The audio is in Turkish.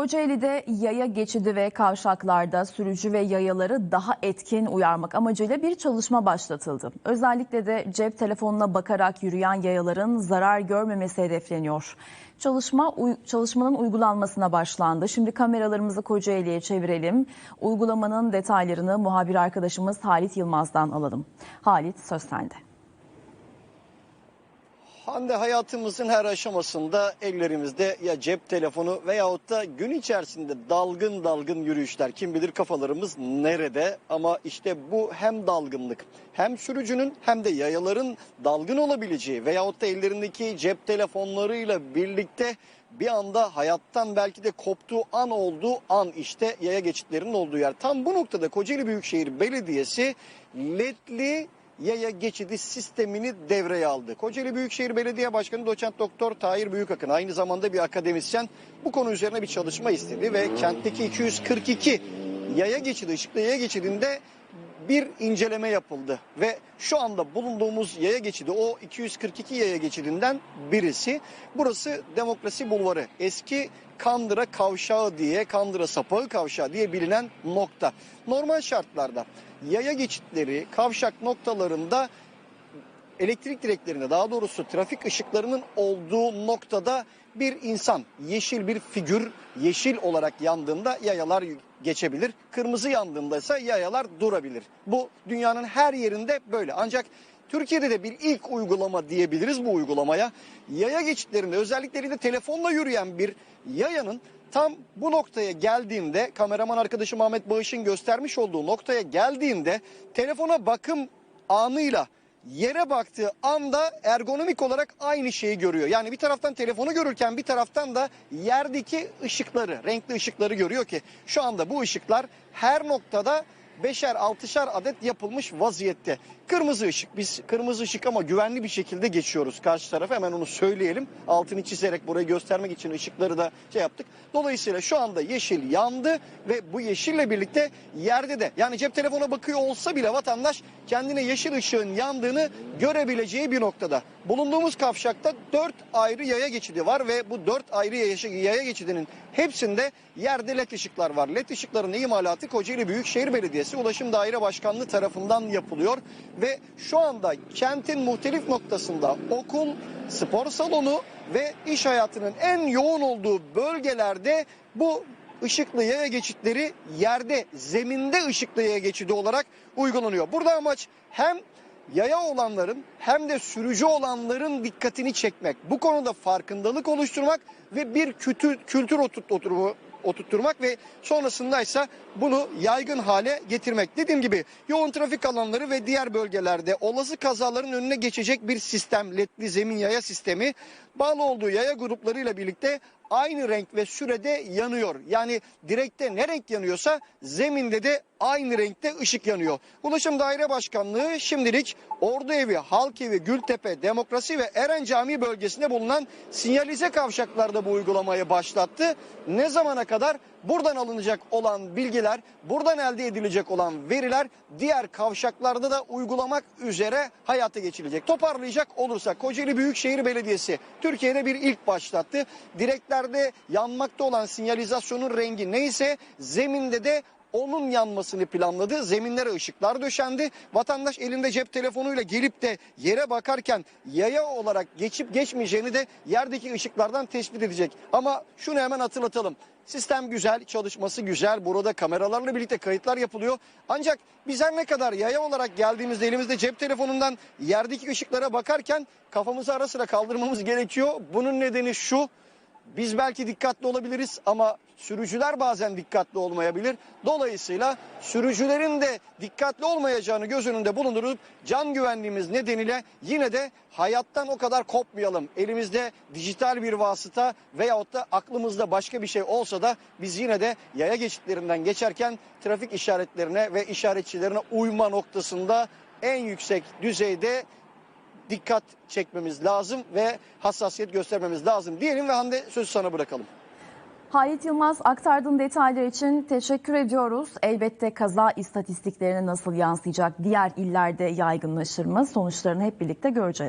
Kocaeli'de yaya geçidi ve kavşaklarda sürücü ve yayaları daha etkin uyarmak amacıyla bir çalışma başlatıldı. Özellikle de cep telefonuna bakarak yürüyen yayaların zarar görmemesi hedefleniyor. Çalışma çalışmanın uygulanmasına başlandı. Şimdi kameralarımızı Kocaeli'ye çevirelim. Uygulamanın detaylarını muhabir arkadaşımız Halit Yılmaz'dan alalım. Halit söz sende. Hande hayatımızın her aşamasında ellerimizde ya cep telefonu veyahut da gün içerisinde dalgın dalgın yürüyüşler. Kim bilir kafalarımız nerede ama işte bu hem dalgınlık hem sürücünün hem de yayaların dalgın olabileceği veyahut da ellerindeki cep telefonlarıyla birlikte bir anda hayattan belki de koptuğu an olduğu an işte yaya geçitlerinin olduğu yer. Tam bu noktada Kocaeli Büyükşehir Belediyesi ledli yaya geçidi sistemini devreye aldı. Kocaeli Büyükşehir Belediye Başkanı Doçent Doktor Tahir Büyükakın aynı zamanda bir akademisyen bu konu üzerine bir çalışma istedi ve kentteki 242 yaya geçidi, ışıklı yaya geçidinde bir inceleme yapıldı ve şu anda bulunduğumuz yaya geçidi o 242 yaya geçidinden birisi. Burası Demokrasi Bulvarı. Eski Kandıra Kavşağı diye, Kandıra Sapağı Kavşağı diye bilinen nokta. Normal şartlarda yaya geçitleri, kavşak noktalarında elektrik direklerinde daha doğrusu trafik ışıklarının olduğu noktada bir insan yeşil bir figür yeşil olarak yandığında yayalar geçebilir. Kırmızı yandığında ise yayalar durabilir. Bu dünyanın her yerinde böyle. Ancak Türkiye'de de bir ilk uygulama diyebiliriz bu uygulamaya. Yaya geçitlerinde özellikle telefonla yürüyen bir yayanın tam bu noktaya geldiğinde kameraman arkadaşım Ahmet Bağış'ın göstermiş olduğu noktaya geldiğinde telefona bakım anıyla yere baktığı anda ergonomik olarak aynı şeyi görüyor. Yani bir taraftan telefonu görürken bir taraftan da yerdeki ışıkları, renkli ışıkları görüyor ki şu anda bu ışıklar her noktada beşer altışar adet yapılmış vaziyette. Kırmızı ışık biz kırmızı ışık ama güvenli bir şekilde geçiyoruz karşı tarafa hemen onu söyleyelim. Altını çizerek burayı göstermek için ışıkları da şey yaptık. Dolayısıyla şu anda yeşil yandı ve bu yeşille birlikte yerde de yani cep telefona bakıyor olsa bile vatandaş kendine yeşil ışığın yandığını görebileceği bir noktada. Bulunduğumuz kavşakta dört ayrı yaya geçidi var ve bu dört ayrı yaya, yaya geçidinin hepsinde yerde led ışıklar var. Led ışıkların imalatı Kocaeli Büyükşehir Belediyesi Ulaşım Daire Başkanlığı tarafından yapılıyor ve şu anda kentin muhtelif noktasında okul, spor salonu ve iş hayatının en yoğun olduğu bölgelerde bu ışıklı yaya geçitleri yerde, zeminde ışıklı yaya geçidi olarak uygulanıyor. Burada amaç hem yaya olanların hem de sürücü olanların dikkatini çekmek. Bu konuda farkındalık oluşturmak ve bir kültür, kültür oturumu oturtturmak ve sonrasında ise bunu yaygın hale getirmek. Dediğim gibi yoğun trafik alanları ve diğer bölgelerde olası kazaların önüne geçecek bir sistem, ledli zemin yaya sistemi bağlı olduğu yaya gruplarıyla birlikte aynı renk ve sürede yanıyor. Yani direkte ne renk yanıyorsa zeminde de aynı renkte ışık yanıyor. Ulaşım Daire Başkanlığı şimdilik Ordu Evi, Halk Evi, Gültepe, Demokrasi ve Eren Camii bölgesinde bulunan sinyalize kavşaklarda bu uygulamayı başlattı. Ne zamana kadar buradan alınacak olan bilgiler, buradan elde edilecek olan veriler diğer kavşaklarda da uygulamak üzere hayata geçirilecek. Toparlayacak olursak Kocaeli Büyükşehir Belediyesi Türkiye'de bir ilk başlattı. Direklerde yanmakta olan sinyalizasyonun rengi neyse zeminde de onun yanmasını planladı. Zeminlere ışıklar döşendi. Vatandaş elinde cep telefonuyla gelip de yere bakarken yaya olarak geçip geçmeyeceğini de yerdeki ışıklardan tespit edecek. Ama şunu hemen hatırlatalım. Sistem güzel, çalışması güzel. Burada kameralarla birlikte kayıtlar yapılıyor. Ancak biz her ne kadar yaya olarak geldiğimizde elimizde cep telefonundan yerdeki ışıklara bakarken kafamızı ara sıra kaldırmamız gerekiyor. Bunun nedeni şu. Biz belki dikkatli olabiliriz ama sürücüler bazen dikkatli olmayabilir. Dolayısıyla sürücülerin de dikkatli olmayacağını göz önünde bulundurup can güvenliğimiz nedeniyle yine de hayattan o kadar kopmayalım. Elimizde dijital bir vasıta veyahut da aklımızda başka bir şey olsa da biz yine de yaya geçitlerinden geçerken trafik işaretlerine ve işaretçilerine uyma noktasında en yüksek düzeyde dikkat çekmemiz lazım ve hassasiyet göstermemiz lazım diyelim ve Hande sözü sana bırakalım. Halit Yılmaz aktardığın detaylar için teşekkür ediyoruz. Elbette kaza istatistiklerine nasıl yansıyacak, diğer illerde yaygınlaşır mı sonuçlarını hep birlikte göreceğiz.